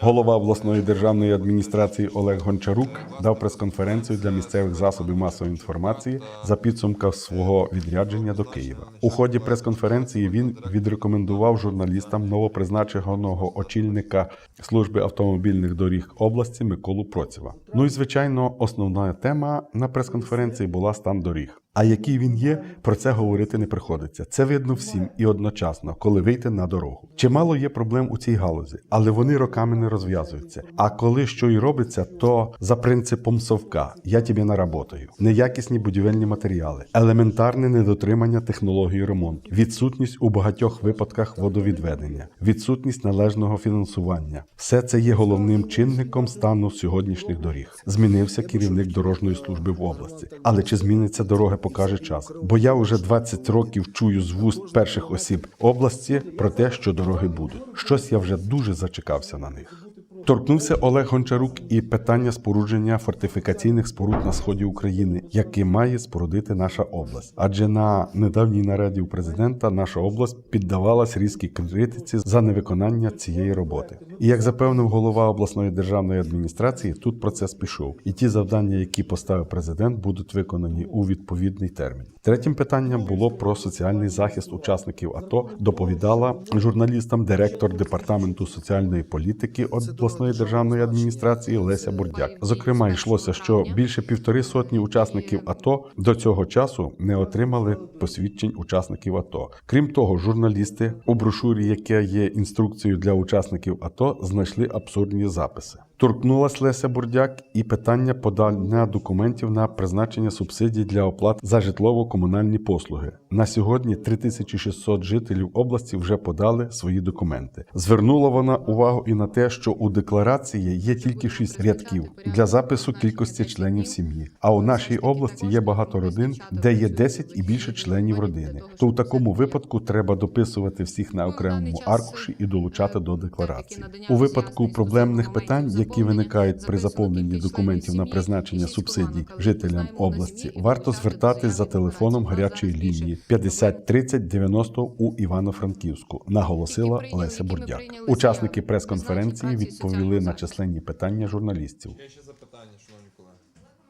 Голова обласної державної адміністрації Олег Гончарук дав прес-конференцію для місцевих засобів масової інформації за підсумком свого відрядження до Києва. У ході прес-конференції він відрекомендував журналістам новопризначеного очільника служби автомобільних доріг області Миколу Процєва. Ну і звичайно, основна тема на прес-конференції була стан доріг. А який він є, про це говорити не приходиться. Це видно всім і одночасно, коли вийти на дорогу. Чимало є проблем у цій галузі, але вони роками не розв'язуються. А коли що й робиться, то за принципом совка я тобі наработаю. Неякісні будівельні матеріали, елементарне недотримання технології ремонту, відсутність у багатьох випадках водовідведення, відсутність належного фінансування. Все це є головним чинником стану сьогоднішніх доріг. Змінився керівник дорожньої служби в області. Але чи зміниться дороги, покаже час. Бо я вже 20 років чую з вуст перших осіб області про те, що дороги будуть. Щось я вже дуже зачекався на них. Торкнувся Олег Гончарук і питання спорудження фортифікаційних споруд на сході України, які має спорудити наша область. Адже на недавній нараді у президента наша область піддавалась різкій критиці за невиконання цієї роботи. І як запевнив голова обласної державної адміністрації, тут процес пішов, і ті завдання, які поставив президент, будуть виконані у відповідний термін. Третім питанням було про соціальний захист учасників АТО. Доповідала журналістам директор департаменту соціальної політики обласної державної адміністрації Леся Бурдяк. Зокрема, йшлося, що більше півтори сотні учасників АТО до цього часу не отримали посвідчень учасників АТО. Крім того, журналісти у брошурі, яка є інструкцією для учасників АТО, знайшли абсурдні записи. Торкнулась Леся Бурдяк і питання подання документів на призначення субсидій для оплат за житлово-комунальні послуги. На сьогодні 3600 жителів області вже подали свої документи. Звернула вона увагу і на те, що у декларації є тільки 6 рядків для запису кількості членів сім'ї. А у нашій області є багато родин, де є 10 і більше членів родини. То в такому випадку треба дописувати всіх на окремому аркуші і долучати до декларації. У випадку проблемних питань, які виникають при заповненні документів на призначення субсидій жителям області, варто звертатись за телефоном гарячої лінії 50 30 90 у Івано-Франківську, наголосила Леся Бурдяк. Учасники прес-конференції відповіли на численні питання журналістів. Ще запитаю.